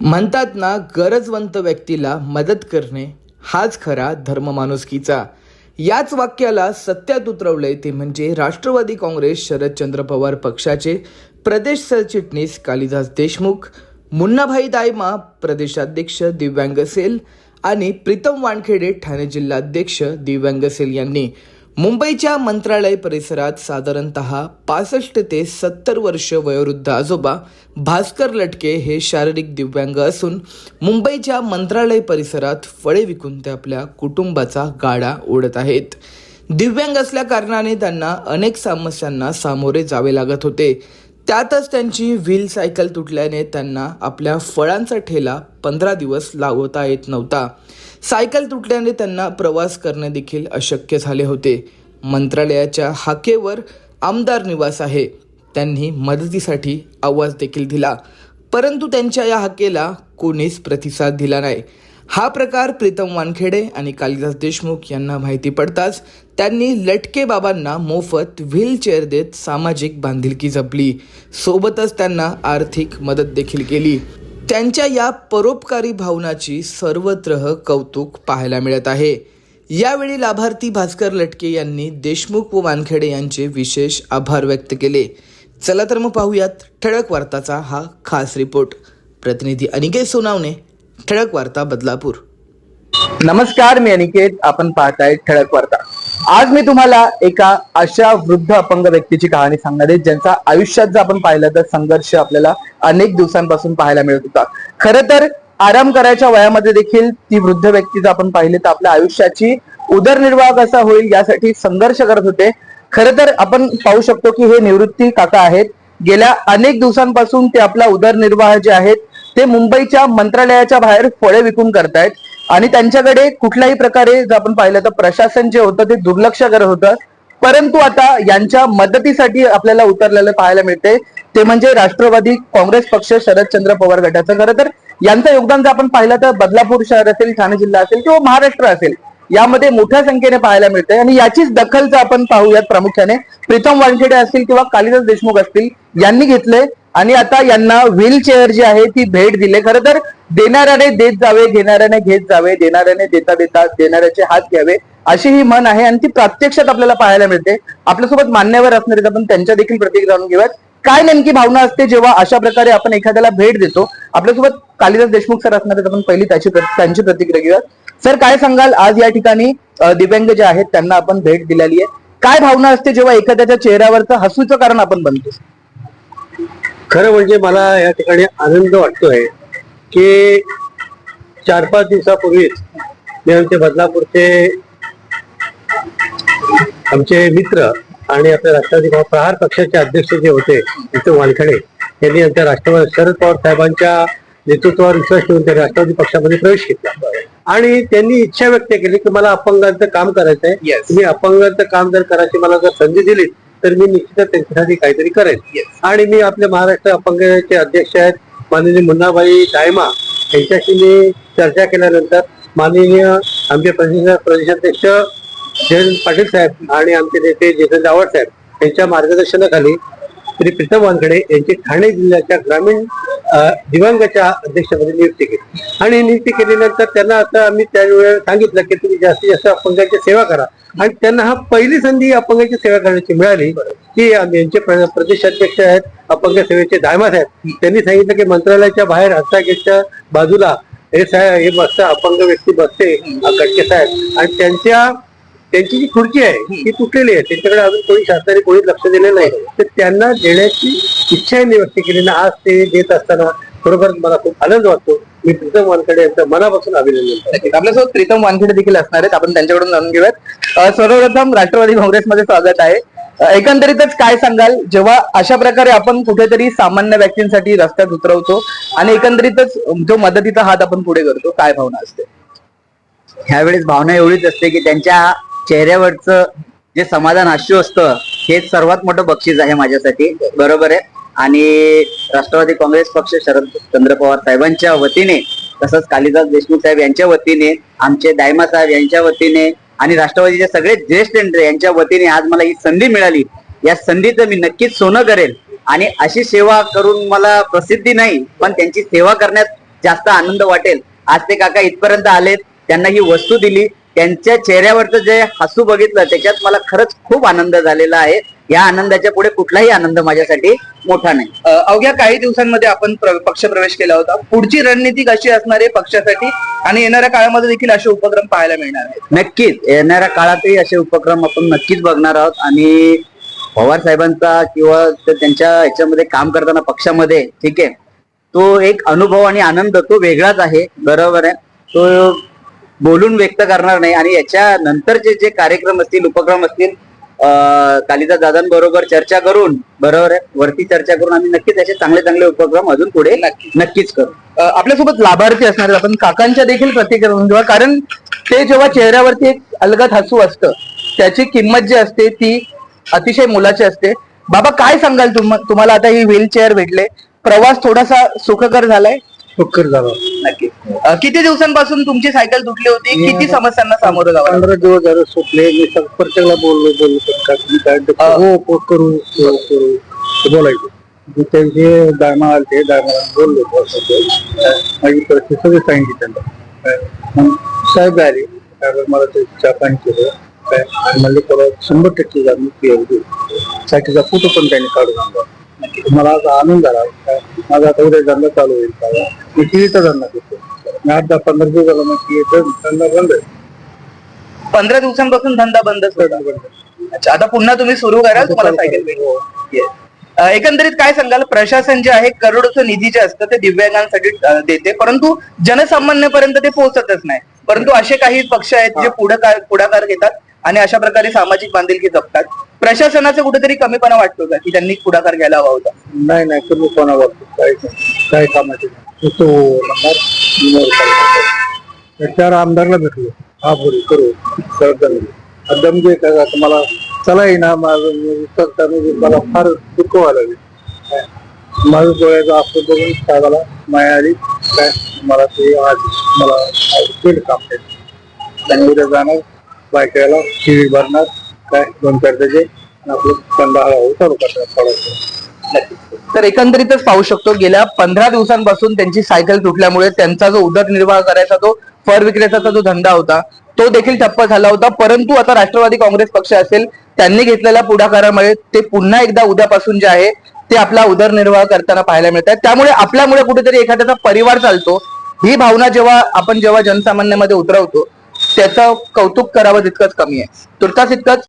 म्हणतात ना गरजवंत व्यक्तीला मदत करणे हाच खरा धर्म माणुसकीचा. याच वाक्याला सत्यात उतरवलंय ते म्हणजे राष्ट्रवादी काँग्रेस शरदचंद्र पवार पक्षाचे प्रदेश सरचिटणीस कालिदास देशमुख मुन्नाभाई दायमा प्रदेशाध्यक्ष दिव्यांग सेल आणि प्रीतम वानखेडे ठाणे जिल्हाध्यक्ष दिव्यांग सेल यांनी मुंबईच्या मंत्रालय परिसरात साधारणत पासष्ट ते सत्तर वर्ष वयोवृद्ध आजोबा भास्कर लटके हे शारीरिक दिव्यांग असून मुंबईच्या मंत्रालय परिसरात फळे विकून ते आपल्या कुटुंबाचा गाडा ओढत आहेत. दिव्यांग असल्या कारणाने त्यांना अनेक समस्यांना सामोरे जावे लागत होते. त्यातच त्यांची व्हील सायकल तुटल्याने त्यांना आपल्या फळांचा ठेला पंधरा दिवस लावता येत नव्हता. सायकल तुटल्याने त्यांना प्रवास करणे देखील अशक्य झाले होते. मंत्रालयाच्या हाकेवर आमदार निवास आहे. त्यांनी मदतीसाठी आवाज देखील दिला. परंतु त्यांच्या या हाकेला कोणीच प्रतिसाद दिला नाही. हा प्रकार प्रीतम वानखेडे आणि कालिदास देशमुख यांना माहिती पडताच त्यांनी लटके बाबांना मोफत व्हीलचेअर देत सामाजिक बांधिलकी जपली. सोबतच त्यांना आर्थिक मदत देखील केली. त्यांच्या या परोपकारी भावनाची सर्वत्र कौतुक पाहायला मिळत आहे. यावेळी लाभार्थी भास्कर लटके यांनी देशमुख व वानखेडे यांचे विशेष आभार व्यक्त केले. चला तर मग पाहूयात ठळक वार्ताचा हा खास रिपोर्ट. प्रतिनिधी अनिकेत सोनावणे ठळक वार्ता बदलापूर. नमस्कार मी अनिकेत. आपण पाहताय ठळक वार्ता. आज मी तुम्हाला एका अशा वृद्ध अपंग व्यक्तीची कहाणी सांगणार आहे ज्यांचा आयुष्यात जर आपण पाहिलं तर संघर्ष आपल्याला अनेक दिवसांपासून पाहायला मिळत होता. खरं तर आराम करायच्या वयामध्ये देखील ती वृद्ध व्यक्ती जर आपण पाहिले तर आपल्या आयुष्याची उदरनिर्वाह कसा होईल यासाठी संघर्ष करत होते. खरं तर आपण पाहू शकतो की हे निवृत्ती काका आहेत. गेल्या अनेक दिवसांपासून ते आपला उदरनिर्वाह जे आहेत ते मुंबईच्या मंत्रालयाच्या बाहेर फळे विकून करतायत. आणि त्यांच्याकडे कुठल्याही प्रकारे जर आपण पाहिलं तर प्रशासन जे होतं ते दुर्लक्ष करत होतं. परंतु आता यांच्या मदतीसाठी आपल्याला उतरलेलं पाहायला मिळते ते म्हणजे राष्ट्रवादी काँग्रेस पक्ष शरदचंद्र पवार गटाचं. खरं तर यांचं योगदान जर आपण पाहिलं तर बदलापूर शहर असेल ठाणे जिल्हा असेल किंवा महाराष्ट्र असेल यामध्ये मोठ्या संख्येने पाहायला मिळते आणि याचीच दखल जर आपण पाहूयात प्रामुख्याने प्रीतम वानखेडे असतील किंवा कालिदास देशमुख असतील यांनी घेतले आणि आता यांना व्हीलचेअर जी आहे ती भेट दिली. खरं तर देणाऱ्याने देत जावे घेणाऱ्याने घेत जावे देणाऱ्याने देता देता देणाऱ्याचे हात घ्यावे अशी ही मन आहे. आणि ती प्रत्यक्षात आपल्याला पाहायला मिळते. आपल्यासोबत मान्यवर असणारे आपण त्यांच्या देखील प्रतिक्रिया जाणून घेऊयात. काय नेमकी भावना असते जेव्हा अशा प्रकारे आपण एखाद्याला भेट देतो? आपल्यासोबत कालिदास देशमुख सर असणार आपण पहिली त्याची त्यांची प्रतिक्रिया घेऊयात. सर काय सांगाल? आज या ठिकाणी दिव्यांग जे आहेत त्यांना आपण भेट दिलेली आहे. काय भावना असते जेव्हा एखाद्याच्या चेहऱ्यावरचं हसूचं कारण आपण बनतो? खरं म्हणजे मला या ठिकाणी आनंद वाटतोय. की चार पाच दिवसापूर्वीच मी आमचे बदलापूरचे आमचे मित्र आणि आपल्या राष्ट्रवादी प्रहार पक्षाचे अध्यक्ष जे होते विष्णू वानखडे यांनी आमच्या राष्ट्रवादी शरद पवार साहेबांच्या नेतृत्वावर विश्वास ठेवून त्यांनी राष्ट्रवादी पक्षामध्ये प्रवेश केला आणि त्यांनी इच्छा व्यक्त केली की मला अपंगांचं काम करायचं आहे. मी अपंगांचं काम जर करायची मला जर संधी दिली तर मी निश्चितच त्यांच्यासाठी काहीतरी करेन. आणि मी आपल्या महाराष्ट्र अपंगाचे अध्यक्ष आहेत. माननीय मुन्नाबाई दायमा यांच्याशी मी चर्चा केल्यानंतर माननीय आमचे प्रदेश प्रदेशाध्यक्ष जयंत पाटील साहेब आणि आमचे नेते जितेंद्र जावड साहेब यांच्या मार्गदर्शनाखाली श्री प्रीतम वानखडे यांची ठाणे जिल्ह्याच्या ग्रामीण अ, दिव्यांगाच्या अध्यक्षपदी नियुक्ती केली. आणि नियुक्ती केल्यानंतर त्यांना आता आम्ही त्यावेळेला सांगितलं की तुम्ही जास्तीत जास्त अपंगाची सेवा करा. आणि त्यांना हा पहिली संधी अपंगाची सेवा करण्याची मिळाली. की यांचे प्र- प्रदेशाध्यक्ष आहेत अपंग सेवेचे दायमा साहेब त्यांनी सांगितलं की मंत्रालयाच्या बाहेर हस्तागेटच्या बाजूला हे साहेब हे बसतं अपंग व्यक्ती बसते गटके साहेब. आणि त्यांच्या त्यांची जी खुर्ची आहे ती तुटलेली आहे. त्यांच्याकडे अजून कोणी शासनाने कोणी लक्ष दिलेलं नाही. तर त्यांना देण्याची इच्छा यांनी व्यक्त केली. ना आज ते देत असताना खरोखर मला खूप आनंद वाटतो. मी प्रीतम वानकडे यांचं मनापासून अभिनंदन. आपल्यासोबत प्रीतम वानखेडे देखील असणार आहेत. आपण त्यांच्याकडून जाणून घेऊयात. सर्वप्रथम राष्ट्रवादी काँग्रेसमध्ये स्वागत आहे. एकंदरीतच काय सांगाल? जेव्हा अशा प्रकारे आपण कुठेतरी सामान्य व्यक्तींसाठी रस्त्यात उतरवतो आणि एकंदरीतच जो मदतीचा हात आपण पुढे करतो काय भावना असते? ह्यावेळेस भावना एवढीच असते की त्यांच्या चेहऱ्यावरचं जे समाधान अश्रू असतं हे सर्वात मोठं बक्षीस आहे माझ्यासाठी. बरोबर आहे? आणि राष्ट्रवादी काँग्रेस पक्ष शरद चंद्र पवार साहेबांच्या वतीने तसंच कालिदास देशमुख साहेब यांच्या वतीने आमचे दायमा साहेब यांच्या वतीने आणि राष्ट्रवादीचे सगळे ज्येष्ठ नेते यांच्या वतीने आज मला ही संधी मिळाली. या संधीचं मी नक्कीच सोनं करेल. आणि अशी सेवा करून मला प्रसिद्धी नाही पण त्यांची सेवा करण्यात जास्त आनंद वाटेल. आज ते काका इथपर्यंत आलेत त्यांना ही वस्तू दिली. त्यांच्या चेहऱ्यावरचं जे हसू बघितलं त्याच्यात मला खरंच खूप आनंद झालेला आहे. या आनंदाच्या पुढे कुठलाही आनंद माझ्यासाठी मोठा नाही. अवघ्या काही दिवसांमध्ये आपण प्र- पक्षप्रवेश केला होता. पुढची रणनीती कशी असणार आहे पक्षासाठी? आणि येणाऱ्या काळामध्ये देखील असे उपक्रम पाहायला मिळणार आहेत. नक्कीच. येणाऱ्या काळातही असे उपक्रम आपण नक्कीच बघणार आहोत. आणि पवार साहेबांचा किंवा त्यांच्या ह्याच्यामध्ये काम करताना पक्षामध्ये ठीक आहे तो एक अनुभव आणि आनंद तो वेगळाच आहे. बरोबर आहे. तो बोलून व्यक्त करणार नाही. आणि याच्या नंतरचे जे कार्यक्रम असतील उपक्रम असतील कालिदास दादांबरोबर चर्चा करून बरोबर आहे? वरती चर्चा करून आम्ही नक्कीच असे चांगले चांगले उपक्रम अजून पुढे नक्कीच. करू. आपल्यासोबत लाभार्थी असणार. आपण काकांच्या देखील प्रतिक्रिया कारण ते जेव्हा चेहऱ्यावरती एक अलगद हसू असतं त्याची किंमत जी असते ती अतिशय मोलाची असते. बाबा काय सांगाल तुम- तुम्हाला आता ही व्हीलचेअर भेटले. प्रवास थोडासा सुखकर झालाय? पक्कर झाला. नक्की किती दिवसांपासून तुमची सायकल तुटली होती? किती समस्यांना सामोरं जावं लागलं? पंधरा दिवस झाले सुटले. मी प्रत्येकाला बोललो बोललो पण का तुम्ही काय ते- हा. हो हो करू हो करू. ते बोलायचं. त्यांचे दायमा आले ते दायमा बोललो. माझी परिस्थिती सगळी सांगितली त्यांना. मग साहेब आले. साहेब मला ते चहा पाणी केलं. काय? म्हणले परत शंभर टक्के जा मी क्लिअर देऊ. साठीचा फोटो पण त्यांनी काढून आणला. मला आता आनंद झाला. काय? माझा आता उद्या धंदा चालू होईल. काय? मी टीव्हीचा धंदा करतो. मी आठ दहा पंधरा दिवस झाला धंदा बंद आहे. पंधरा दिवसांपासून धंदा बंदच होता अच्छा आता पुन्हा तुम्ही सुरू करा तुम्हाला सायकल भेटेल. Yes. अ, एकंदरीत काय सांगाल प्रशासन जे आहे करोडोचं निधी जे असतं ते दिव्यांगांसाठी अ, देते. परंतु जनसामान्यपर्यंत ते पोहोचतच नाही. परंतु असे काही पक्ष आहेत जे पुढाकार पुढाकार घेतात. आणि अशा प्रकारे सामाजिक बांधिलकी जपतात. प्रशासनाचं कुठेतरी कमीपणा वाटतो का? की त्यांनी पुढाकार घ्यायला हवा होता? नाही नाही कमी वाटतो. काय काय कामाचे नाही. तो नंबर विनोद काळे. चार आमदारला भेटलो. हा बोल करू. सरदार दमजे काय तुम्हाला मला चला येईना माझं मी मी- मला फार दुःख व्हायला लागले काय. माझं डोळ्याचा आपण बघून साहेबाला माया आली. काय? मला ते आज मला काम आणि उद्या जाणार. बायकाला टी व्ही भरणार काय दोन चार त्याचे आपलं पंधरा हळूहळू चालू करतात थोडंसं तर एकंदरीतच पाहू शकतो गेल्या पंधरा दिवसांपासून त्यांची सायकल तुटल्यामुळे त्यांचा जो उदरनिर्वाह करायचा तो फर विक्रेत्याचा जो धंदा होता तो देखील ठप्प झाला होता. परंतु आता राष्ट्रवादी काँग्रेस पक्ष असेल त्यांनी घेतलेल्या पुढाकारामुळे ते पुन्हा एकदा उद्यापासून जे आहे ते आपला उदरनिर्वाह करताना पाहायला मिळत आहे त्यामुळे आपल्यामुळे कुठेतरी एखाद्याचा परिवार चालतो. ही भावना जेव्हा आपण जेव्हा जनसामान्यामध्ये उतरवतो त्याचं कौतुक करावं तितकंच कमी आहे. तुर्तास इतकंच